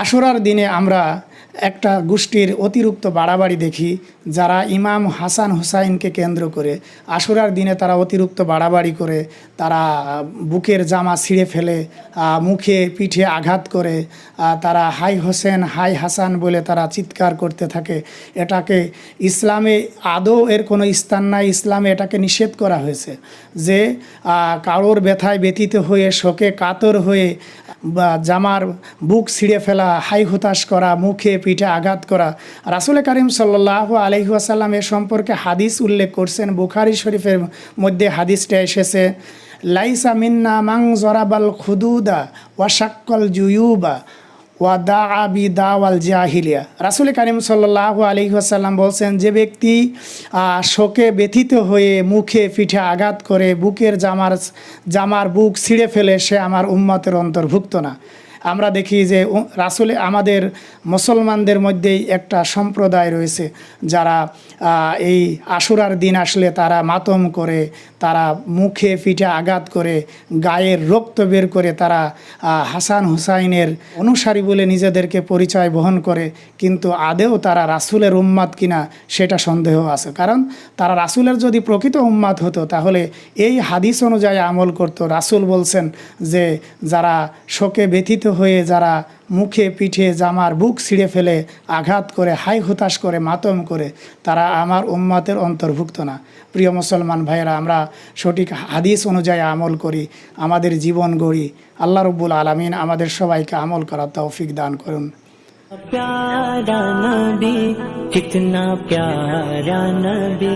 আশুরার দিনে আমরা একটা গোষ্ঠীর অতিরিক্ত বাড়াবাড়ি দেখি, যারা ইমাম হাসান হুসাইনকে কেন্দ্র করে। আশুরার দিনে তারা অতিরিক্ত বাড়াবাড়ি করে, তারা বুকের জামা ছিঁড়ে ফেলে মুখে পিঠে আঘাত করে তারা হাই হোসেন, হাই হাসান বলে তারা চিৎকার করতে থাকে। এটাকে ইসলামে আদৌ এর কোনো স্থান নাই, ইসলামে এটাকে নিষেধ করা হয়েছে যে কারোর ব্যথায় ব্যতীত হয়ে, শোকে কাতর হয়ে বা জামার বুক ছিঁড়ে ফেলা, হাই হতাশ করা, মুখে পিঠে আঘাত করা। রাসুল করিম সাল্লাহ আলহিহাসাল্লাম এ সম্পর্কে হাদিস উল্লেখ করছেন। বুখারি শরীফের মধ্যে হাদিসটা এসেছে, লাইসা মিন্না মাং জরাবাল খুদুদা ওয়াশাক্কল জুয়ুবা। ওয়া দা আবি দা ওয়াল জাহিলিয়া। রাসুল করিম সাল্লাহ আলহিহাসাল্লাম বলছেন, যে ব্যক্তি শোকে ব্যথিত হয়ে মুখে পিঠে আঘাত করে, বুকের জামার জামার বুক ছিঁড়ে ফেলে, সে আমার উম্মতের অন্তর্ভুক্ত না। আমরা দেখি যে রাসুলে আমাদের মুসলমানদের মধ্যেই একটা সম্প্রদায় রয়েছে যারা এই আশুরার দিন আসলে তারা মাতম করে, তারা মুখে পিঠে আঘাত করে, গায়ের রক্ত বের করে তারা হাসান হুসাইনের অনুসারী বলে নিজেদেরকে পরিচয় বহন করে, কিন্তু আদেও তারা রাসুলের উম্মাদ কিনা সেটা সন্দেহ আছে। কারণ তারা রাসুলের যদি প্রকৃত উম্মাদ হতো, তাহলে এই হাদিস অনুযায়ী আমল করতো। রাসুল বলছেন যে, যারা শোকে ব্যথিত হয়ে যারা মুখে পিঠে জামার বুক ছিঁড়ে ফেলে আঘাত করে হাই হতাশ করে মাতম করে তারা আমার উম্মাতের অন্তর্ভুক্ত না প্রিয় মুসলমান ভাইয়েরা আমরা সঠিক হাদিস অনুযায়ী আমল করি আমাদের জীবন গড়ি আল্লাহ রব্বুল আলমিন আমাদের সবাইকে আমল করার তৌফিক দান করুন प्यारा नबी कितना प्यारा नबी